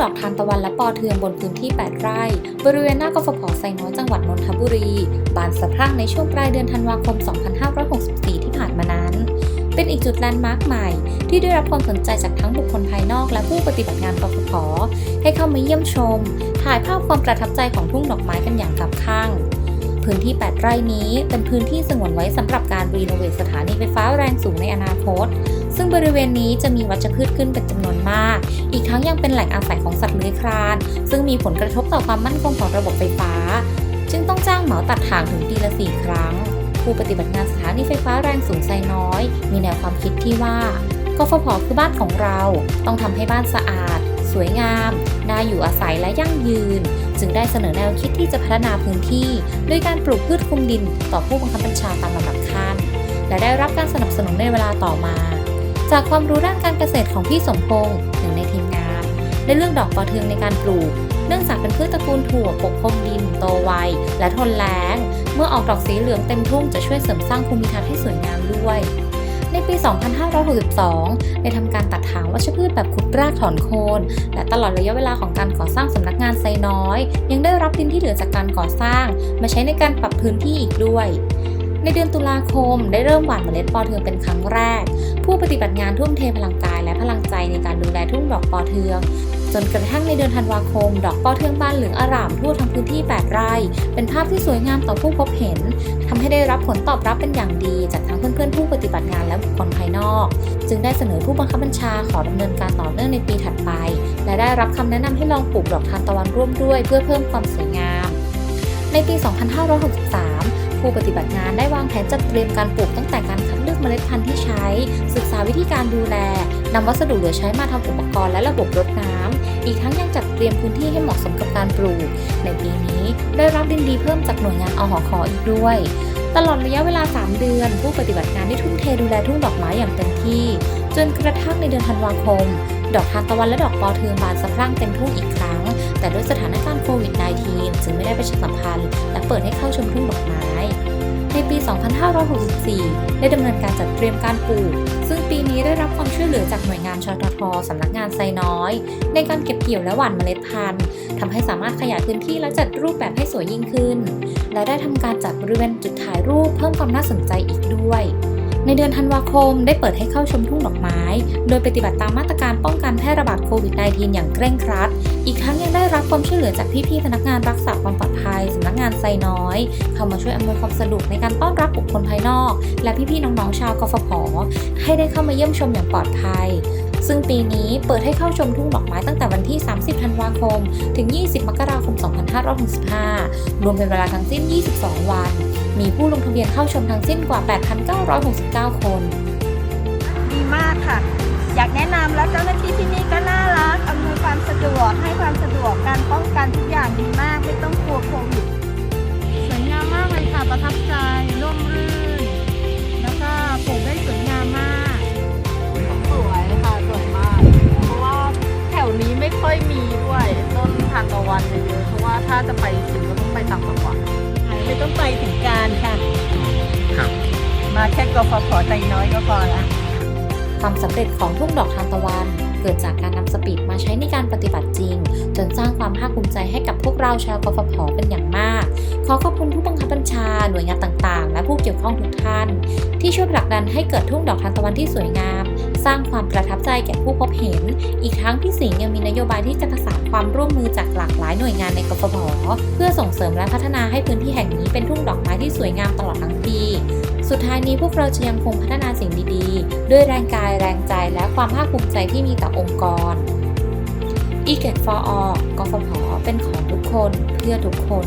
ดอกทานตะวันและปอเทืองบนพื้นที่ 8 ไร่ บริเวณหน้ากฟผไซน้อยจังหวัดนนทบุรี บานสะพรั่งในช่วงปลายเดือนธันวาคม 2564 ที่ผ่านมานั้น เป็นอีกจุดแลนด์มาร์คใหม่ ที่ได้รับความสนใจจากทั้งบุคคลภายนอกและผู้ปฏิบัติงานกฟผให้เข้ามาเยี่ยมชม ถ่ายภาพความประทับใจของทุ่งดอกไม้กันอย่างกับข้างพื้นที่ 8 ไร่นี้เป็นพื้นที่สงวนไว้สำหรับการรีโนเวทสถานีไฟฟ้าแรงสูงในอนาคต ซึ่งบริเวณนี้จะมีวัชพืชขึ้นเป็นจำนวนมาก อีกทั้งยังเป็นแหล่งอาศัยของสัตว์เลื้อยคลาน ซึ่งมีผลกระทบต่อความมั่นคงของระบบไฟฟ้า จึงต้องจ้างเหมาตัดถ่างถึงปีละ4ครั้ง ผู้ปฏิบัติงานสถานีไฟฟ้าแรงสูงไซน้อย มีแนวความคิดที่ว่ากฟผคือบ้านของเรา ต้องทำให้บ้านสะอาด สวยงาม น่าอยู่อาศัยและยั่งยืน จึงได้เสนอแนวคิดที่จะพัฒนาพื้นที่ด้วยการปลูกพืชคุมดิน ต่อผู้บังคับบัญชาตามลำดับขั้น และได้รับการสนับสนุนในเวลาต่อมา จากความรู้ด้านการเกษตรของพี่สมพงษ์หนึ่งในทีมงาน ได้เลือกดอกปอเทืองในการปลูก เนื่องจากเป็นพืชตระกูลถั่วปกคลุมดินโตไวและทนแล้ง เมื่อออกดอกสีเหลืองเต็มทุ่งจะช่วยเสริมสร้างภูมิทัศน์ให้สวยงามด้วย ในปี 2562 ได้ทำการตัดถางวัชพืชแบบขุดรากถอนโคน และตลอดระยะเวลาของการก่อสร้างสำนักงานไซน้อย ยังได้รับดินที่เหลือจากการก่อสร้าง มาใช้ในการปรับพื้นที่อีกด้วย ในเดือนตุลาคม ได้เริ่มหว่านเมล็ดปอเทืองเป็นครั้งแรก ผู้ปฏิบัติงานทุ่มเทพลังกายและพลังใจในการดูแลทุ่งดอกปอเทือง จนกระทั่งในเดือนธันวาคม ดอกปอเทืองบานเหลืองอร่ามทั่วทั้งพื้นที่ 8 ไร่ เป็นภาพที่สวยงามต่อผู้พบเห็นทำให้ได้รับผลตอบรับเป็นอย่างดี จากทั้งเพื่อนๆผู้ปฏิบัติงานและบุคคลภายนอก จึงได้เสนอผู้บังคับบัญชาขอดำเนินการต่อเนื่องในปีถัดไป และได้รับคำแนะนำให้ลองปลูกดอกทานตะวันร่วมด้วย เพื่อเพิ่มความสวยงาม ในปี 2563 ผู้ปฏิบัติงานได้วางแผนจัดเตรียมการปลูกตั้งแต่การคัดเลือกเมล็ดพันธุ์ที่ใช้ ศึกษาวิธีการดูแลนำวัสดุเหลือใช้มาทำอุปกรณ์และระบบรดน้ำอีกทั้งยังจัดเตรียมพื้นที่ให้เหมาะสมกับการปลูก ในปีนี้ได้รับดินดีเพิ่มจากหน่วยงานอหคอีกด้วย ตลอดระยะเวลา 3 เดือน ผู้ปฏิบัติงานได้ทุ่มเทดูแลทุ่งดอกไม้อย่างเต็มที่ จนกระทั่งในเดือนธันวาคม ดอกทานตะวันและดอกปอเทืองบานสะพรั่งเต็มทุ่งอีกครั้ง แต่ด้วยสถานการณ์โควิด -19 จึงไม่ได้ประชาสัมพันธ์ และเปิดให้เข้าชมทุ่งดอกไม้ ในปี 2564 ได้ดำเนินการจัดเตรียมการปลูก ซึ่งปีนี้ได้รับความช่วยเหลือจากหน่วยงานชททสำนักงานไซน้อย ในการเก็บเกี่ยวและหว่านเมล็ดพันธุ์ทำให้สามารถขยายพื้นที่และจัดรูปแบบให้สวยยิ่งขึ้น และได้ทำการจัดบริเวณจุดถ่ายรูปเพิ่มความน่าสนใจอีกด้วย ในเดือนธันวาคมได้เปิดให้เข้าชมทุ่งดอกไม้ โดยปฏิบัติตามมาตรการป้องกันแพร่ระบาดโควิด -19 อย่างเคร่งครัด อีกทั้งยังได้รับความช่วยเหลือจากพี่ๆพนักงานรักษาความปลอดภัยสำนักงานไซน้อย เข้ามาช่วยอำนวยความสะดวกในการต้อนรับบุคคลภายนอก และพี่ๆน้องๆชาวกฟผให้ได้เข้ามาเยี่ยมชมอย่างปลอดภัย ซึ่งปีนี้เปิดให้เข้าชมทุ่งดอกไม้ตั้งแต่วันที่ 30 ธันวาคม ถึง 20 มกราคม 2565 รวมเป็นเวลาทั้งสิ้น 22 วัน มีผู้ลงทะเบียนเข้าชมทั้งสิ้นกว่า 8,969 คน ดีมากค่ะ อยากแนะนำแล้วเจ้าหน้าที่ที่นี่ก็น่ารักอำนวยความ ถ้าจะไปถึงก็ต้องไปต่างจังหวัดไม่ต้องไปถึงการค่ะ ครับ มาแค่กฟผใจน้อยก็พอละความสำเร็จของทุ่งดอกทานตะวัน เกิดจากการนำสปีดมาใช้ในการปฏิบัติจริง จนสร้างความภาคภูมิใจให้กับพวกเราชาวกฟผเป็นอย่างมาก ขอขอบคุณผู้บังคับบัญชา หน่วยงานต่างๆ และผู้เกี่ยวข้องทุกท่าน ที่ช่วยผลักดันให้เกิดทุ่งดอกทานตะวันที่สวยงาม สร้างความประทับใจแก่ผู้พบเห็น อีกทั้งพี่สิงห์ยังมีนโยบายที่จะประสานความร่วมมือจากหลากหลายหน่วยงานในกฟผเพื่อส่งเสริมและพัฒนาให้พื้นที่แห่งนี้เป็นทุ่งดอกไม้ที่สวยงามตลอดทั้งปี สุดท้ายนี้พวกเราจะยังคงพัฒนาสิ่งดีๆ ด้วยแรงกายแรงใจและความภาคภูมิใจที่มีต่อองค์กร e g e t for all กฟผเป็นของทุกคนเพื่อทุกคน